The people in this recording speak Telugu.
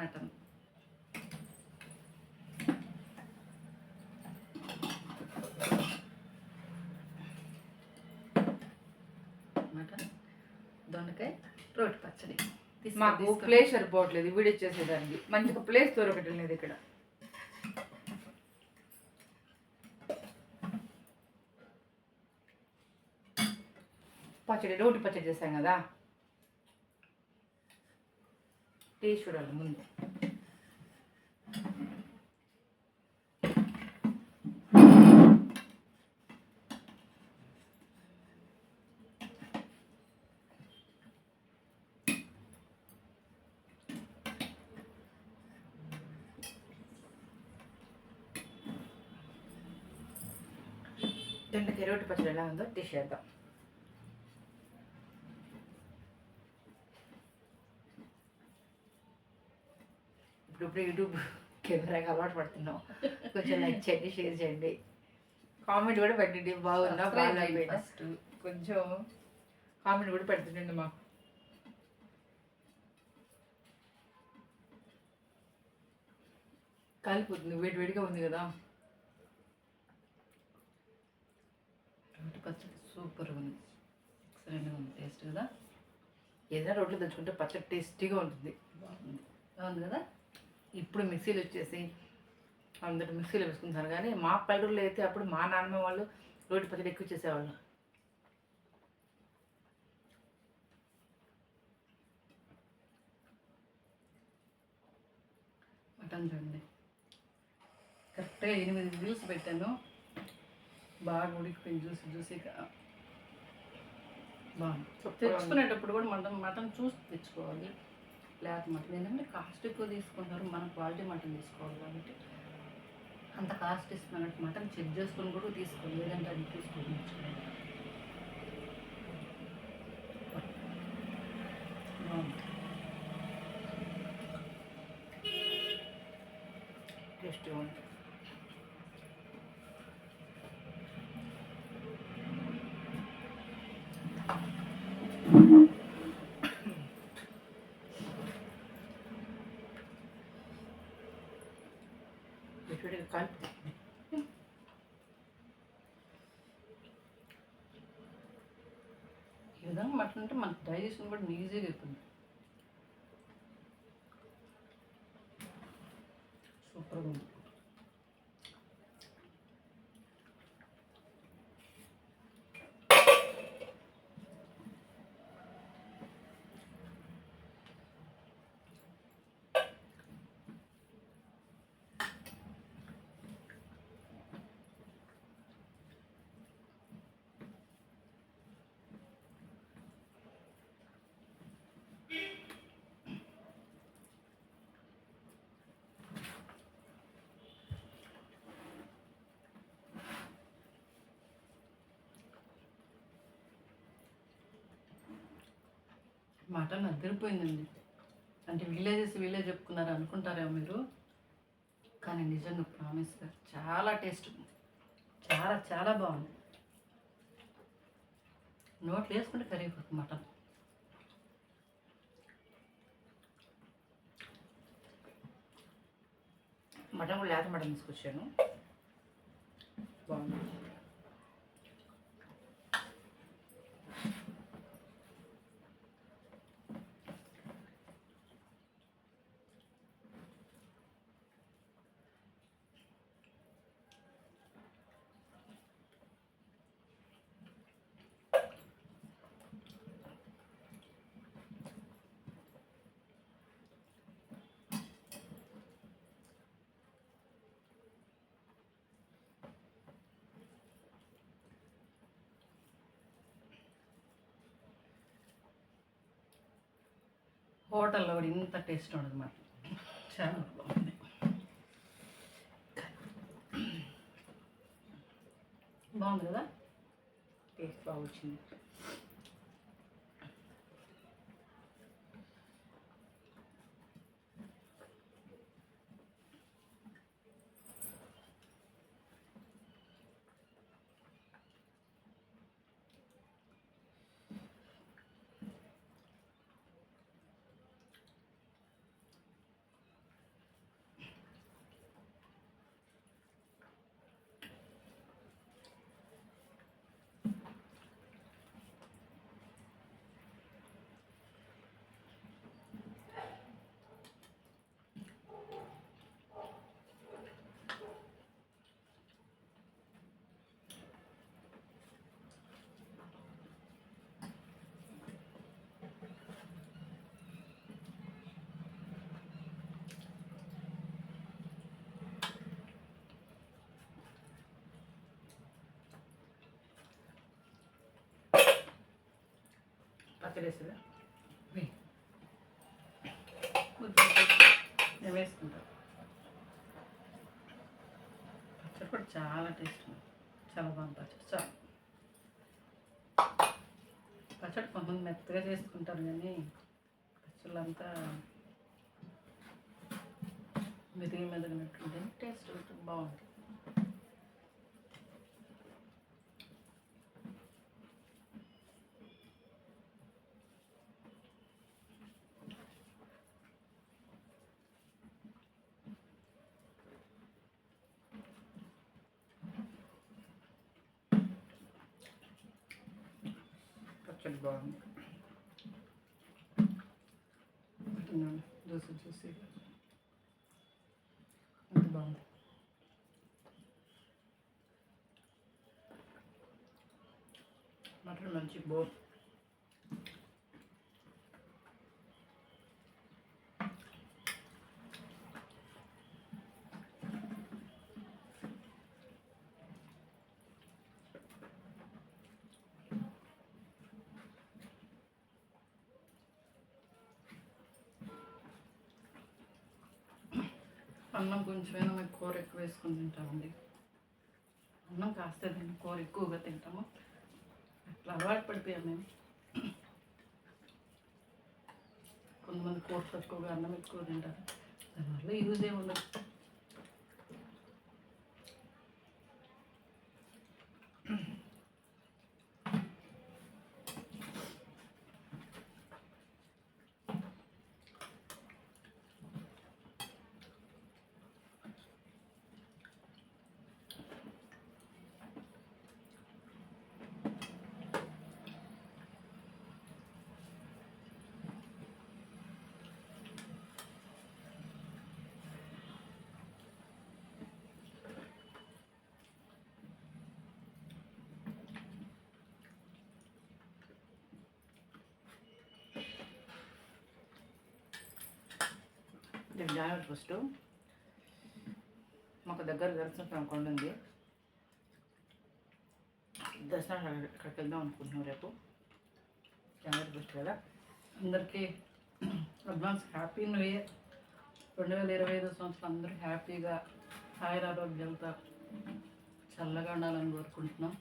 మటన్ మటన్ దొండకాయ? రోటి పచ్చడి. మాకు. ప్లేస్ సరిపోవట్లేదు. వీడియో చేసేదానికి. మంచిగా ప్లేస్ దొరకటం లేదు ఇక్కడ. పచ్చడి రోటి పచ్చడి చేసాం కదా? టేస్ట్ చూడాలి ముందు దొండకాయ రోటి పచ్చడి ఎలా ఉందో టేస్ట్ ఇప్పుడు యూట్యూబ్ కెమెరాకి అలవాటు పడుతున్నాం. కొంచెం లైక్ చేయండి షేర్ చేయండి. కామెంట్ కూడా పెట్టండి. బాగుందా బాగా. కొంచెం కామెంట్ కూడా పెడుతుండండి మాకు. కాలిపోతుంది వేడి వేడిగా ఉంది కదా. పచ్చడి సూపర్ ఉంది. ఎక్సలెంట్గా ఉంది. టేస్ట్ కదా? ఏదైనా రోడ్లు తెచ్చుకుంటే పచ్చడి టేస్టీగా ఉంటుంది. బాగుంది. బాగుంది కదా? ఇప్పుడు మిక్సీలు వచ్చేసి అందరు మిక్సీలో వేసుకుంటారు కానీ మా పల్లెటూరులో అయితే అప్పుడు మా నాన్నమ్మ వాళ్ళు రోటి పచ్చడి ఎక్కువ చేసేవాళ్ళు. మటన్ చూడండి కరెక్ట్గా ఎనిమిది జ్యూస్ పెట్టాను. బాగా ఉడికిపోయింది జ్యూస్ జ్యూసీగా బాగుంది. తెచ్చుకునేటప్పుడు కూడా మటన్ మటన్ చూసి తెచ్చుకోవాలి. లేకపోతే మటన్ ఏంటంటే కాస్ట్ ఎక్కువ తీసుకుంటారు మనం క్వాలిటీ మటన్ తీసుకోవాలి కాబట్టి. అంత కాస్ట్ ఇస్తున్నాం మటన్ చెక్ చేసుకొని కూడా తీసుకోవాలి లేదంటే అది తీసుకొని తెచ్చుకోవాలి బాగుంది టేస్టీగా ఉంటుంది వేడివేడిగా కలిపి ఈ విధంగా అంటే మనకి డైజెషన్ కూడా ఈజీగా అయిపోయింది సూపర్గా ఉంది. మటన్ అదిరిపోయిందండి అంటే విలేజెస్ విలేజ్ చెప్పుకున్నారు అనుకుంటారేమో మీరు. కానీ నిజంగా గారు చాలా టేస్ట్ ఉంది. చాలా చాలా బాగుంది. నోట్లు వేసుకుంటే కరిగిపోతుంది మటన్. మటన్ కూడా లేత మటన్ తీసుకొచ్చాను. బాగుంది. హోటల్లో కూడా ఇంత టేస్ట్ ఉండదు మాట చాలా బాగుంది. బాగుంది కదా? టేస్ట్ బాగా వచ్చింది. పచ్చడి వేసేదా నేను వేసుకుంటాను పచ్చడి కూడా చాలా టేస్ట్ ఉంది. చాలా బాగుంది పచ్చడి. చాలా పచ్చడి కొంతమంది మెత్తగా చేసుకుంటారు కానీ పచ్చళ్ళు అంతా మెదిగి మెదగినట్టుంటే టేస్ట్ ఉంటుంది బాగుంటుంది. పచ్చడి బాగుంది. తిన్నాను. దోశ చూసి. అంత బాగుంది. మటన్ మంచి బోర్ అన్నం కొంచెమైనా మేము కూర ఎక్కువ వేసుకొని తింటామండి అన్నం కాస్త తిని కూర ఎక్కువగా తింటాము. అట్లా అలవాటు పడిపోయాం మేము. కొంతమంది కూర తక్కువగా అన్నం ఎక్కువ తింటారు. దానివల్ల యూజ్ ఏమి ఉండదు నేను జాయిన్ ఫస్ట్. మాకు దగ్గర దర్శనం కొండ ఉంది. దర్శనం అక్కడికి వెళ్దాం అనుకుంటున్నాం రేపు. జనవరి ఫస్ట్ కదా. అందరికీ అడ్వాన్స్ హ్యాపీ న్యూ ఇయర్ రెండు వేల ఇరవై ఐదు సంవత్సరం అందరూ హ్యాపీగా హాయిర ఆరోగ్యాలతో చల్లగా ఉండాలని కోరుకుంటున్నాం.